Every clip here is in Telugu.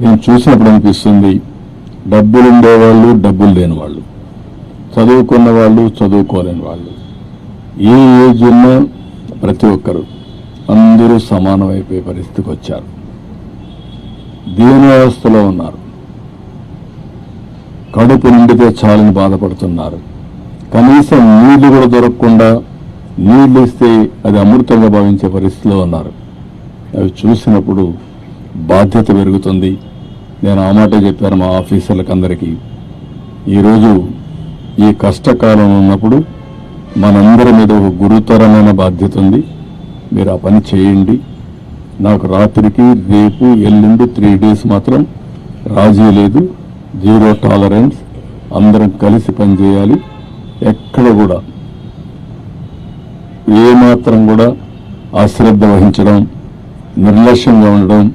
నేను చూసినప్పుడు అనిపిస్తుంది డబ్బులు ఉండేవాళ్ళు డబ్బులు లేని వాళ్ళు చదువుకున్న వాళ్ళు చదువుకోలేని వాళ్ళు. ఏ ఏజ్ ఉన్నా ప్రతి ఒక్కరు అందరూ సమానమైపోయే పరిస్థితికి వచ్చారు. దీనావస్థలో ఉన్నారు? కడుపు నిండితే చాలని బాధపడుతున్నారు. కనీసం నీళ్ళు కూడా దొరకకుండా నీళ్ళు ఇస్తే అది అమృతంగా భావించే పరిస్థితిలో ఉన్నారు. అవి చూసినప్పుడు బాధ్యత పెరుగుతుంది. నేను ఆ మాట చెప్పాను మా ఆఫీసర్లకు అందరికీ ఈరోజు ఈ కష్టకాలం ఉన్నప్పుడు మనందరి మీద ఒక గురుతరమైన బాధ్యత ఉంది. మీరు ఆ పని చేయండి. నాకు రాత్రికి రేపు ఎల్లుండి త్రీ డేస్ మాత్రం రాజీ లేదు. Zero tolerance. అందరం కలిసి పనిచేయాలి ఎక్కడ కూడా ఏమాత్రం కూడా అశ్రద్ధ వహించడం నిర్లక్ష్యంగా ఉండడం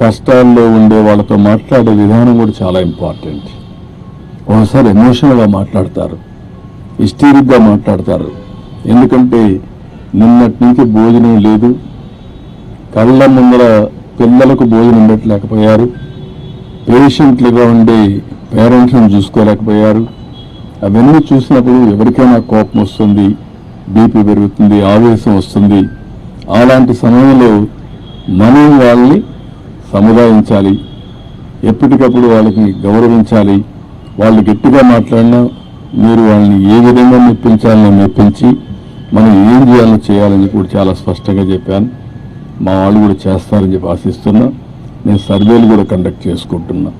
కష్టాల్లో ఉండే వాళ్ళతో మాట్లాడే విధానం కూడా చాలా ఇంపార్టెంట్ ఒకసారి ఎమోషనల్గా మాట్లాడతారు. హిస్టీరిక్గా మాట్లాడతారు. ఎందుకంటే నిన్నటి నుంచి భోజనం లేదు. కళ్ళ ముందర పిల్లలకు భోజనం పెట్టలేకపోయారు. పేషెంట్లుగా ఉండే పేరెంట్స్ని చూసుకోలేకపోయారు. అవన్నీ చూసినప్పుడు ఎవరికైనా కోపం వస్తుంది బీపీ పెరుగుతుంది ఆవేశం వస్తుంది. అలాంటి సమయంలో మనం వాళ్ళని సముదాయించాలి. ఎప్పటికప్పుడు వాళ్ళకి గౌరవించాలి. వాళ్ళు గట్టిగా మాట్లాడినా మీరు వాళ్ళని ఏ విధంగా మెప్పించాలని మెప్పించి మనం ఏం చేయాలో చేయాలని కూడా చాలా స్పష్టంగా చెప్పాను. మా వాళ్ళు కూడా చేస్తారని చెప్పి ఆశిస్తున్నా. నేను సర్వేలు కూడా కండక్ట్ చేసుకుంటున్నా.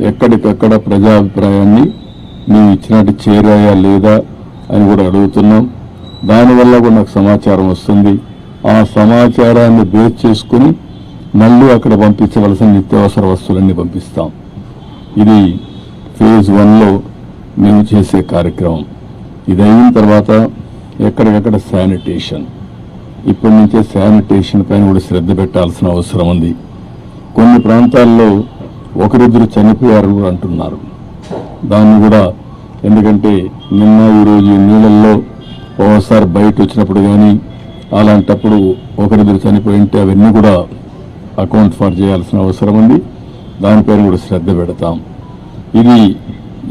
ఎక్కడికక్కడ ప్రజాభిప్రాయాన్ని మేము ఇచ్చినట్టు చేరాయా లేదా అని కూడా అడుగుతున్నాం. దానివల్ల కూడా నాకు సమాచారం వస్తుంది. ఆ సమాచారాన్ని బేస్ చేసుకుని మళ్ళీ అక్కడ పంపించవలసిన నిత్యావసర వస్తువులన్నీ పంపిస్తాం. ఇది ఫేజ్ వన్లో మేము చేసే కార్యక్రమం. ఇది అయిన తర్వాత ఎక్కడికక్కడ శానిటేషన్. ఇప్పటి నుంచే శానిటేషన్ పైన కూడా శ్రద్ధ పెట్టాల్సిన అవసరం ఉంది. కొన్ని ప్రాంతాల్లో ఒకరిద్దరు చనిపోయారు కూడా అంటున్నారు. దాన్ని కూడా ఎందుకంటే నిన్న ఈరోజు నీళ్ళల్లో ఓసారి బయట వచ్చినప్పుడు కానీ అలాంటప్పుడు ఒకరిద్దరు చనిపోయింటే అవన్నీ కూడా అకౌంట్ ఫర్ చేయాల్సిన అవసరం ఉంది. దానిపైన కూడా శ్రద్ధ పెడతాం. ఇది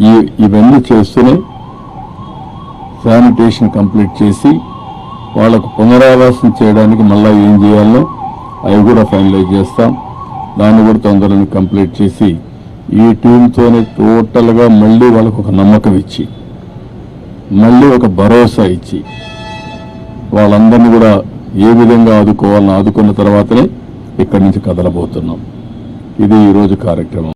ఈ ఇవన్నీ చేస్తూనే శానిటేషన్ కంప్లీట్ చేసి వాళ్ళకు పునరావాసం చేయడానికి మళ్ళీ ఏం చేయాలో అవి కూడా ఫైనలైజ్ చేస్తాం. దాన్ని కూడా తొందరగా కంప్లీట్ చేసి ఈ టీంతోనే టోటల్గా మళ్ళీ వాళ్ళకు ఒక నమ్మకం ఇచ్చి మళ్ళీ ఒక భరోసా ఇచ్చి వాళ్ళందరినీ కూడా ఏ విధంగా ఆదుకోవాలని ఆదుకున్న తర్వాతనే ఇక్కడి నుంచి కదలబోతున్నాం. ఇది ఈరోజు కార్యక్రమం.